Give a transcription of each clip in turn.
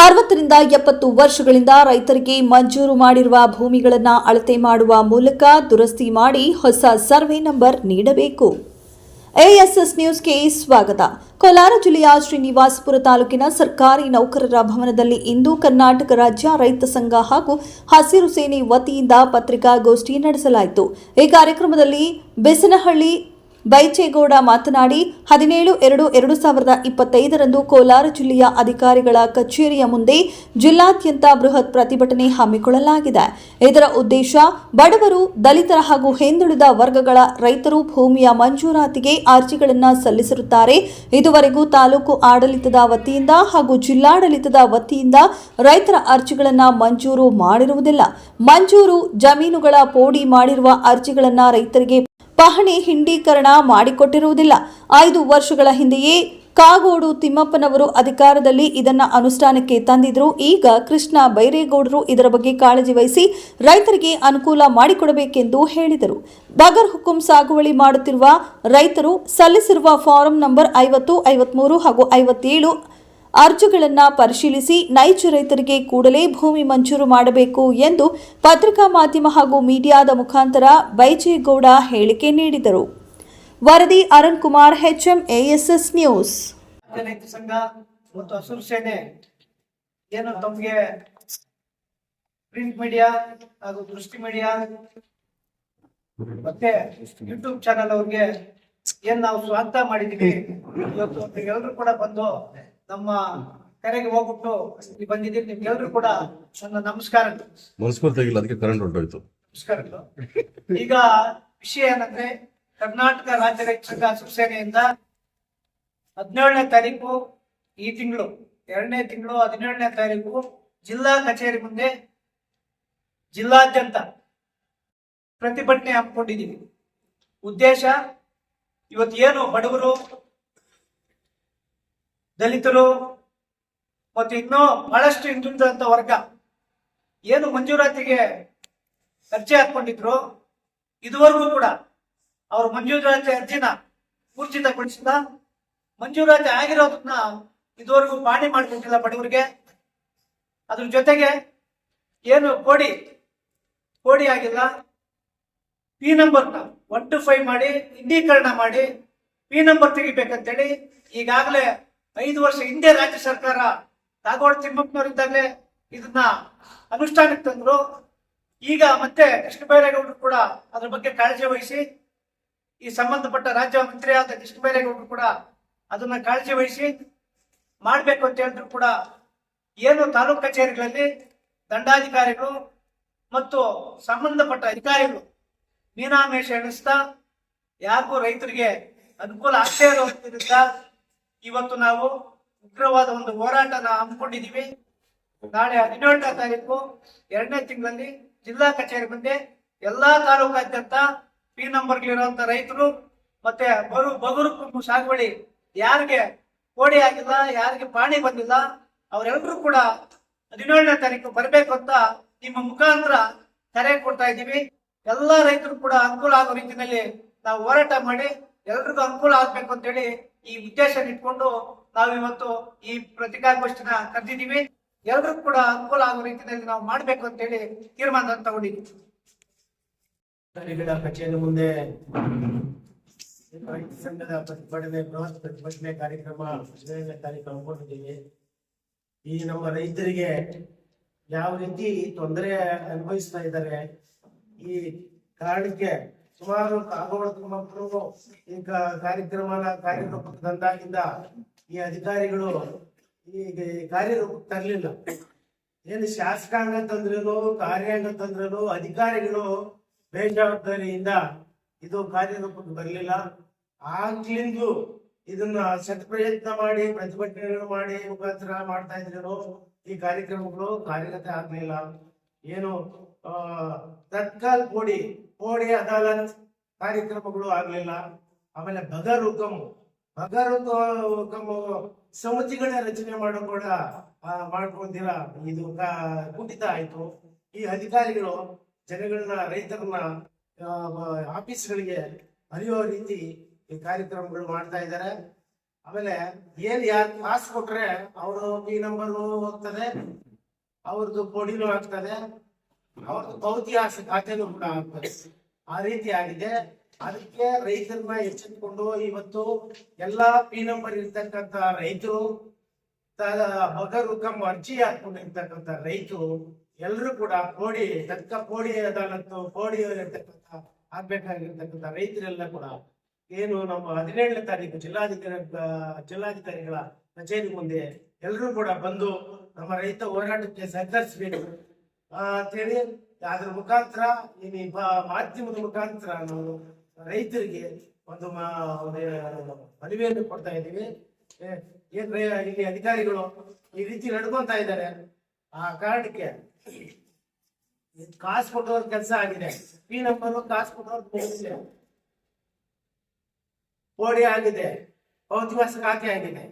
ಅರವತ್ತರಿಂದ ಎಪ್ಪತ್ತು ವರ್ಷಗಳಿಂದ ರೈತರಿಗೆ ಮಂಜೂರು ಮಾಡಿರುವ ಭೂಮಿಗಳನ್ನು ಅಳತೆ ಮಾಡುವ ಮೂಲಕ ದುರಸ್ತಿ ಮಾಡಿ ಹೊಸ ಸರ್ವೆ ನಂಬರ್ ನೀಡಬೇಕು. ಎಎಸ್ಎಸ್ ನ್ಯೂಸ್ಗೆ ಸ್ವಾಗತ. ಕೋಲಾರ ಜಿಲ್ಲೆಯ ಶ್ರೀನಿವಾಸಪುರ ತಾಲೂಕಿನ ಸರ್ಕಾರಿ ನೌಕರರ ಭವನದಲ್ಲಿ ಇಂದು ಕರ್ನಾಟಕ ರಾಜ್ಯ ರೈತ ಸಂಘ ಹಾಗೂ ಹಸಿರು ಸೇನೆ ವತಿಯಿಂದ ಪತ್ರಿಕಾಗೋಷ್ಠಿ ನಡೆಸಲಾಯಿತು. ಈ ಕಾರ್ಯಕ್ರಮದಲ್ಲಿ ಬೆಸನಹಳ್ಳಿ ಬೈಚೇಗೌಡ ಮಾತನಾಡಿ, ಹದಿನೇಳು, ಎರಡು ಎರಡು ಸಾವಿರದ ಇಪ್ಪತ್ತೈದರಂದು ಕೋಲಾರ ಜಿಲ್ಲೆಯ ಅಧಿಕಾರಿಗಳ ಕಚೇರಿಯ ಮುಂದೆ ಜಿಲ್ಲಾದ್ಯಂತ ಬೃಹತ್ ಪ್ರತಿಭಟನೆ ಹಮ್ಮಿಕೊಳ್ಳಲಾಗಿದೆ. ಇದರ ಉದ್ದೇಶ, ಬಡವರು, ದಲಿತರ ಹಾಗೂ ಹಿಂದುಳಿದ ವರ್ಗಗಳ ರೈತರು ಭೂಮಿಯ ಮಂಜೂರಾತಿಗೆ ಅರ್ಜಿಗಳನ್ನು ಸಲ್ಲಿಸಿರುತ್ತಾರೆ. ಇದುವರೆಗೂ ತಾಲೂಕು ಆಡಳಿತದ ವತಿಯಿಂದ ಹಾಗೂ ಜಿಲ್ಲಾಡಳಿತದ ವತಿಯಿಂದ ರೈತರ ಅರ್ಜಿಗಳನ್ನು ಮಂಜೂರು ಮಾಡಿರುವುದಿಲ್ಲ. ಮಂಜೂರು, ಜಮೀನುಗಳ ಪೋಡಿ ಮಾಡಿರುವ ಅರ್ಜಿಗಳನ್ನು ರೈತರಿಗೆ ಪಹಣಿ ಹಿಂಡೀಕರಣ ಮಾಡಿಕೊಟ್ಟಿರುವುದಿಲ್ಲ. ಐದು ವರ್ಷಗಳ ಹಿಂದೆಯೇ ಕಾಗೋಡು ತಿಮ್ಮಪ್ಪನವರು ಅಧಿಕಾರದಲ್ಲಿ ಇದನ್ನ ಅನುಷ್ಠಾನಕ್ಕೆ ತಂದಿದ್ರು. ಈಗ ಕೃಷ್ಣ ಬೈರೇಗೌಡರು ಇದರ ಬಗ್ಗೆ ಕಾಳಜಿ ವಹಿಸಿ ರೈತರಿಗೆ ಅನುಕೂಲ ಮಾಡಿಕೊಡಬೇಕೆಂದು ಹೇಳಿದರು. ಬಗರ್ ಹುಕುಂ ಸಾಗುವಳಿ ಮಾಡುತ್ತಿರುವ ರೈತರು ಸಲ್ಲಿಸಿರುವ ಫಾರಂ ನಂಬರ್ ಐವತ್ತು, ಐವತ್ಮೂರು ಹಾಗೂ ಐವತ್ತೇಳು ಅರ್ಜಿಗಳನ್ನು ಪರಿಶೀಲಿಸಿ ನೈಜ ರೈತರಿಗೆ ಕೂಡಲೇ ಭೂಮಿ ಮಂಜೂರು ಮಾಡಬೇಕು ಎಂದು ಪತ್ರಿಕಾ ಮಾಧ್ಯಮ ಹಾಗೂ ಮೀಡಿಯಾದ ಮುಖಾಂತರ ಬೈಜೇಗೌಡ ಹೇಳಿಕೆ ನೀಡಿದರು. ವರದಿ Arun Kumar ASS news. Print media ಹಾಗೂ ದೃಷ್ಟಿ ಮೀಡಿಯಾ ಮತ್ತೆ ಯೂಟ್ಯೂಬ್ ಚಾನಲ್ ಅವ್ರಿಗೆ ಏನ್ ನಾವು ಸ್ವಾಗತ ಮಾಡಿದೀವಿ, ಇವತ್ತು ಎಲ್ಲರೂ ಕೂಡ ಬಂದು ನಮ್ಮ ಕರೆಗೆ ಹೋಗ್ಬಿಟ್ಟು ಇಲ್ಲಿ ಬಂದಿದ್ದೀರಿ ನಿಮ್ಗೆಲ್ರೂ ಕೂಡ ನನ್ನ ನಮಸ್ಕಾರ. ಮನಸ್ಫೂರ್ತಿಯಾಗಿಲ್ಲ ಅದಕ್ಕೆ ಕರೆಂಟ್ ಹೊರಟೋಯ್ತು ನಮಸ್ಕಾರಗಳು ಈಗ ವಿಷಯ ಏನಂದ್ರೆ ಕರ್ನಾಟಕ ರಾಜ್ಯ ರಕ್ಷಕ ಸಂಘ ಹಸಿರು ಸೇನೆಯಿಂದ ಹದಿನೇಳನೇ ತಾರೀಕು ಈ ತಿಂಗಳು ಎರಡನೇ ತಿಂಗಳು ಹದಿನೇಳನೇ ತಾರೀಕು ಜಿಲ್ಲಾ ಕಚೇರಿ ಮುಂದೆ ಜಿಲ್ಲಾದ್ಯಂತ ಪ್ರತಿಭಟನೆ ಹಮ್ಮಿಕೊಂಡಿದ್ದೀವಿ. ಉದ್ದೇಶ ಇವತ್ತು ಏನು ಬಡವರು ದಲಿತರು ಮತ್ತು ಇನ್ನೂ ಬಹಳಷ್ಟು ಹಿಂದುಳಿದಂತ ವರ್ಗ ಏನು ಮಂಜೂರಾತಿಗೆ ಅರ್ಜಿ ಹಾಕೊಂಡಿದ್ರು ಇದುವರೆಗೂ ಕೂಡ ಅವರು ಮಂಜೂರಾತಿ ಅರ್ಜಿನ ಊರ್ಜಿತಗೊಳಿಸಿಲ್ಲ ಮಂಜೂರಾತಿ ಆಗಿರೋದನ್ನ ಇದುವರೆಗೂ ಪಾಣಿ ಮಾಡಿಕೊಟ್ಟಿಲ್ಲ ಬಡವರಿಗೆ. ಅದ್ರ ಜೊತೆಗೆ ಏನು ಕೋಡಿ ಕೋಡಿ ಆಗಿಲ್ಲ. ಪಿ ನಂಬರ್ನ ಒನ್ ಟು ಫೈವ್ ಮಾಡಿ ಇಂಡೀಕರಣ ಮಾಡಿ ಪಿ ನಂಬರ್ ತೆಗಿಬೇಕಂತೇಳಿ ಈಗಾಗಲೇ ಐದು ವರ್ಷ ಹಿಂದೆ ರಾಜ್ಯ ಸರ್ಕಾರ ಕಾಗೋಡು ತಿಮ್ಮಪ್ಪನವರಿದ್ದಾಗಲೇ ಇದನ್ನ ಅನುಷ್ಠಾನಕ್ಕೆ ತಂದ್ರು. ಈಗ ಮತ್ತೆ ಕೃಷ್ಣ ಬೈರೇಗೌಡರು ಕೂಡ ಅದ್ರ ಬಗ್ಗೆ ಕಾಳಜಿ ವಹಿಸಿ, ಈ ಸಂಬಂಧಪಟ್ಟ ರಾಜ್ಯ ಮಂತ್ರಿಯಾದ ಕೃಷ್ಣ ಬೈರೇಗೌಡರು ಕೂಡ ಅದನ್ನ ಕಾಳಜಿ ವಹಿಸಿ ಮಾಡಬೇಕು ಅಂತ ಹೇಳಿದ್ರು ಕೂಡ ಏನು ತಾಲೂಕು ಕಚೇರಿಗಳಲ್ಲಿ ದಂಡಾಧಿಕಾರಿಗಳು ಮತ್ತು ಸಂಬಂಧಪಟ್ಟ ಅಧಿಕಾರಿಗಳು ಮೀನಾಮೇಷ ಎಣಿಸ್ತಾ ಯಾರಿಗೂ ರೈತರಿಗೆ ಅನುಕೂಲ ಆಗ್ತಾ ಇರೋದ್ರಿಂದ ಇವತ್ತು ನಾವು ಉಗ್ರವಾದ ಒಂದು ಹೋರಾಟನ ಹಮ್ಮಿಕೊಂಡಿದ್ದೀವಿ. ನಾಳೆ ಹದಿನೇಳನೇ ತಾರೀಕು, ಎರಡನೇ ತಿಂಗಳಲ್ಲಿ ಜಿಲ್ಲಾ ಕಚೇರಿ ಮುಂದೆ ಎಲ್ಲಾ ತಾಲೂಕಾದ್ಯಂತ ಪಿ ನಂಬರ್ಗಳಿರುವಂತ ರೈತರು ಮತ್ತೆ ಬರು ಬಗುರು ಕುಂಬು ಸಾಗುವಳಿ ಯಾರಿಗೆ ಕೋಡಿ ಆಗಿಲ್ಲ, ಯಾರಿಗೆ ಪಾಣಿ ಬಂದಿಲ್ಲ, ಅವರೆಲ್ಲರೂ ಕೂಡ ಹದಿನೇಳನೇ ತಾರೀಕು ಬರಬೇಕು ಅಂತ ನಿಮ್ಮ ಮುಖಾಂತರ ಕರೆ ಕೊಡ್ತಾ ಇದ್ದೀವಿ. ಎಲ್ಲಾ ರೈತರು ಕೂಡ ಅನುಕೂಲ ಆಗೋ ರೀತಿಯಲ್ಲಿ ನಾವು ಹೋರಾಟ ಮಾಡಿ, ಎಲ್ರಿಗೂ ಅನುಕೂಲ ಆಗ್ಬೇಕು ಅಂತ ಹೇಳಿ ಈ ಉದ್ದೇಶ ಇಟ್ಕೊಂಡು ನಾವಿವತ್ತು ಈ ಪ್ರತಿಕಾಗೋಷ್ಠಿನ ಕರೆದಿದ್ದೀವಿ. ಎಲ್ರಿಗೂ ಕೂಡ ಅನುಕೂಲ ಆಗೋ ರೀತಿಯಲ್ಲಿ ನಾವು ಮಾಡ್ಬೇಕು ಅಂತ ಹೇಳಿ ತೀರ್ಮಾನ ತಗೊಂಡಿದ್ದೀವಿ ಕಚೇರಿ ಮುಂದೆ ಸಂಘದ ಪ್ರತಿಭಟನೆ ಬೃಹತ್ ಪ್ರತಿಭಟನೆ ಕಾರ್ಯಕ್ರಮ ಕಾರ್ಯಕ್ರಮ ಹಮ್ಮಿಕೊಂಡಿದ್ದೀವಿ ಈ ನಮ್ಮ ರೈತರಿಗೆ ಯಾವ ರೀತಿ ತೊಂದರೆ ಅನುಭವಿಸ್ತಾ ಇದ್ದಾರೆ, ಈ ಕಾರಣಕ್ಕೆ ಸುಮಾರು ಕಾಗೋಡು ಮಕ್ಕಳು ಈ ಕಾರ್ಯಕ್ರಮ ಕಾರ್ಯಕ್ರಮನ ಕಾರ್ಯರೂಪಕ್ಕೆ ತಂದಾಗಿಂದ ಈ ಅಧಿಕಾರಿಗಳು ಈ ಕಾರ್ಯರೂಪಕ್ಕೆ ತರಲಿಲ್ಲ. ಏನು ಶಾಸಕಾಂಗ ತಂದ್ರೇನು, ಕಾರ್ಯಾಂಗ ತಂದ್ರೇನು, ಅಧಿಕಾರಿಗಳು ಬೇಜವಾಬ್ದಾರಿಯಿಂದ ಇದು ಕಾರ್ಯರೂಪಕ್ಕೆ ಬರಲಿಲ್ಲ. ಆಗ್ಲಿಂದು ಇದನ್ನ ಸತ್ಪ್ರಯತ್ನ ಮಾಡಿ, ಪ್ರತಿಭಟನೆಗಳು ಮಾಡಿ ಮುಖಾಂತರ ಮಾಡ್ತಾ ಇದ್ರು ಈ ಕಾರ್ಯಕ್ರಮಗಳು ಕಾರ್ಯಗತ ಆಗ್ಲಿಲ್ಲ. ಏನು ತತ್ಕಾಲ್ ಪೋಡಿ ಪೋಡಿ ಅದಾಲತ್ ಕಾರ್ಯಕ್ರಮಗಳು ಆಗ್ಲಿಲ್ಲ. ಆಮೇಲೆ ಬಗರ್ ಹುಕಂ ಬಗರ್ ಹುಕಂ ಸಮಿತಿಗಳ ರಚನೆ ಮಾಡೋ ಕೂಡ ಮಾಡ್ಕೊಂತೀರ ಇದು ಕುಂಠಿತ ಆಯ್ತು. ಈ ಅಧಿಕಾರಿಗಳು ಜನಗಳನ್ನ, ರೈತರನ್ನ ಆಫೀಸ್ಗಳಿಗೆ ಅರಿಯೋ ರೀತಿ ಈ ಕಾರ್ಯಕ್ರಮಗಳು ಮಾಡ್ತಾ ಇದ್ದಾರೆ ಆಮೇಲೆ ಏನ್ ಯಾರು ಕಾಸು ಕೊಟ್ರೆ ಅವರು ಈ ನಂಬರ್ ಹೋಗ್ತದೆ ಅವ್ರದ್ದು ಪೊಡಿಲು ಆಗ್ತದೆ. ಅವ್ರದ್ದು ಖಾತೆನೂ ಕೂಡ ಆಗ್ತದೆ ಆ ರೀತಿ ಆಗಿದೆ. ಅದಕ್ಕೆ ರೈತರನ್ನ ಎಚ್ಚೆತ್ಕೊಂಡು ಇವತ್ತು ಎಲ್ಲಾ ಪಿ ನಂಬರ್ ಇರ್ತಕ್ಕಂತ ರೈತರು ಮಗರುಕಂ ಅರ್ಜಿ ಹಾಕೊಂಡಿರ್ತಕ್ಕಂಥ ರೈತರು ಎಲ್ಲರೂ ಕೂಡ ಕೋಡಿ ತಕ್ಕ ಕೋಡಿ ಅದಾಲತ್ತು ಕೋಡಿ ಇರ್ತಕ್ಕಂಥ ಆಗ್ಬೇಕಾಗಿರ್ತಕ್ಕಂಥ ರೈತರೆಲ್ಲ ಕೂಡ ಏನು ನಮ್ಮ ಹದಿನೇಳನೇ ತಾರೀಕು ಜಿಲ್ಲಾಧಿಕಾರಿ ಜಿಲ್ಲಾಧಿಕಾರಿಗಳ ಕಚೇರಿ ಮುಂದೆ ಎಲ್ಲರೂ ಕೂಡ ಬಂದು ನಮ್ಮ ರೈತ ಹೋರಾಟಕ್ಕೆ ಸಹಕರಿಸಬೇಕು. ಅಂತೇಳಿ ಅದ್ರ ಮುಖಾಂತರ ಈ ಮಾಧ್ಯಮದ ಮುಖಾಂತರ ನಾವು ರೈತರಿಗೆ ಒಂದು ಮನವಿಯನ್ನು ಕೊಡ್ತಾ ಇದ್ದೀವಿ. ಏನ್ ಇಲ್ಲಿ ಅಧಿಕಾರಿಗಳು ಈ ರೀತಿ ನಡ್ಕೊಂತ ಇದ್ದಾರೆ. ಆ ಕಾರಣಕ್ಕೆ ಕಾಸು ಕೊಟ್ಟವ್ರ ಕೆಲಸ ಆಗಿದೆ. ಪಿ ನಂಬರ್ ಕಾಸು ಕೊಟ್ಟವ್ರ ಕೋಡಿ ಆಗಿದೆ. ಭೌತಿಕ ಖಾತೆ ಆಗಿದೆ.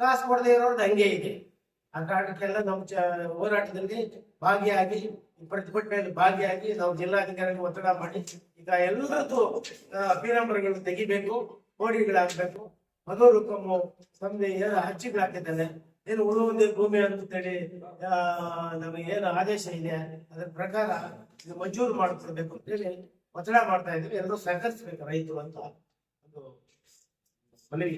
ಕಾಸು ಕೊಡದೆ ಇರೋದು ಹಂಗೆ ಇದೆ. ಆ ಕಾರಣಕ್ಕೆಲ್ಲ ನಮ್ಮ ಹೋರಾಟದಲ್ಲಿ ಭಾಗಿಯಾಗಿ, ಪ್ರತಿಭಟನೆಯಲ್ಲಿ ಭಾಗಿಯಾಗಿ ನಾವು ಜಿಲ್ಲಾಧಿಕಾರಿಗೆ ಒತ್ತಡ ಮಾಡಿ, ಈಗ ಎಲ್ಲದೂ ಪಿ ನಂಬರ್ಗಳು ತೆಗಿಬೇಕು, ಕೋಡಿಗಳಾಗಬೇಕು. ಮಧು ರೂಪಮ್ಮು ತಮ್ಮದೇ ಏನು ಅರ್ಜಿಗಳಾಕಿದ್ದಾನೆ ಏನು ಉಳುವಂದೇ ಭೂಮಿ ಅಂತೇಳಿ ನಮಗೆ ಏನು ಆದೇಶ ಇದೆ, ಅದರ ಪ್ರಕಾರ ಇದು ಮಂಜೂರು ಮಾಡಿಕೊಡ್ಬೇಕು ಅಂತೇಳಿ ಒತ್ತಡ ಮಾಡ್ತಾ ಇದ್ದೀವಿ. ಎಲ್ಲರೂ ಸಹಕರಿಸ್ಬೇಕು ರೈತರು ಅಂತ. ಒಂದು ಮನವಿ.